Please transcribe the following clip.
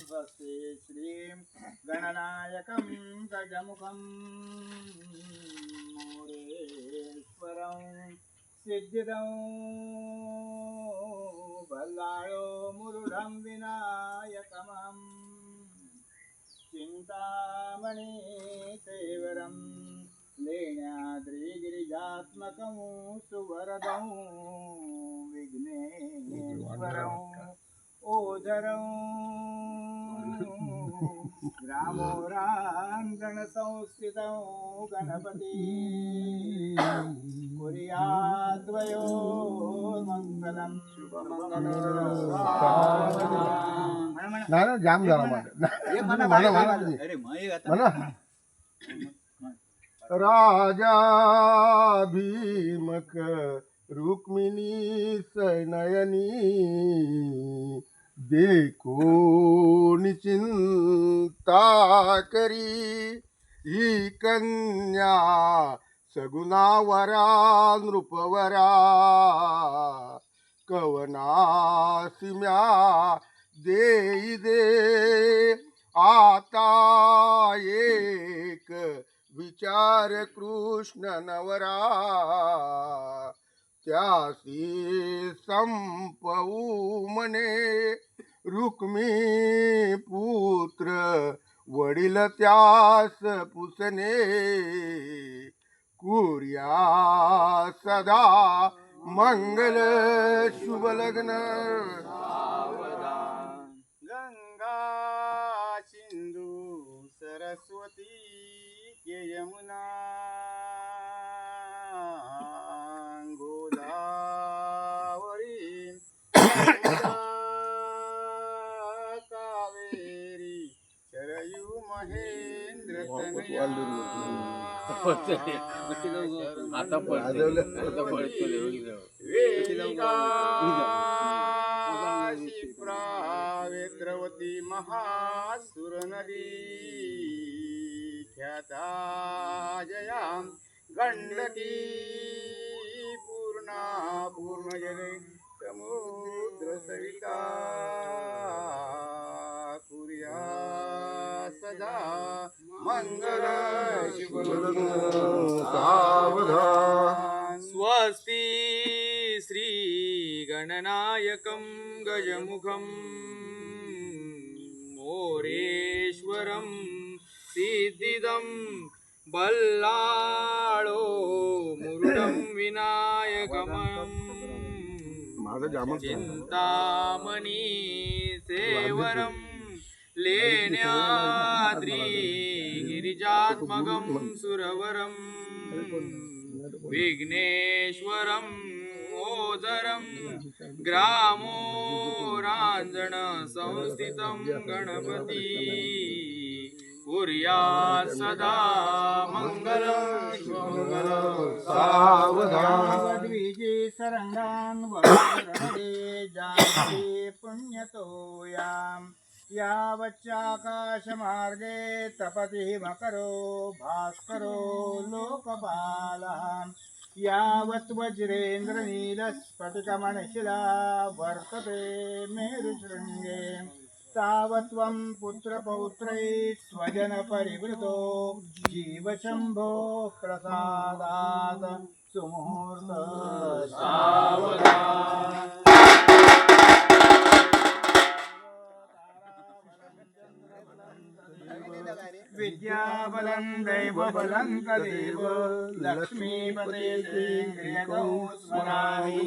स्वस्ति श्रीं गणनायकं गजमुखं मोरेश्वरं सिद्धिदं बल्लाळो मुरुडं विनायकमहं चिन्तामणि तेवरं लेण्याद्रिगिरिजात्मकं सुवरदं विघ्नेश्वरं ओझरं ग्रामोराङ्गणसंस्थितं गणपति कुर्याद्वयो मङ्गलं नाही ना जाम झाला माझा म्हणा म्हणा तुम्ही. देखो चिंता करी। ही कन्या सगुणावरा नृपवरा। कवनासिम्या देई दे। आता एक विचार कृष्ण नवरा। त्यासी संपवू म्हणे रुक्मी पुत्र वडील त्यास पुसणे. कुर्या सदा मंगल शुभ लग्न. आता वेद्रवती महासुर नदी. ख्याता जयां गंडकी पूर्णा पूर्ण जले सावधान। स्वस्ति श्रीगणनायकं गजमुखं मोरेश्वरं सिद्धिदं बल्लाळो मुरुडं विनायकमं माझं जामच चिन्तामणि सेवरं लेण्याद्रि गिरिजात्मकं सुरवरं विघ्नेश्वरम् ओदरं ग्रामोराञ्जन संस्थितं गणपति। कुर्यात् सदा मङ्गलं मङ्गलं सरङ्गान् वरदे जानते पुण्यतोयाम्। यावच्चाकाशमार्गे तपति मकरो भास्करो लोकपालः यावत् वज्रेन्द्रनीलस्फटिकमणिशिला वर्तते मेरुशृङ्गे तावत्त्वं पुत्रपौत्रैः स्वजनपरिवृतो जीवशम्भो प्रसादात् सुमुहूर्त విద్యాబలం దైవబలం తదేవ లక్ష్మీపదే శ్రీగౌ స్మరామి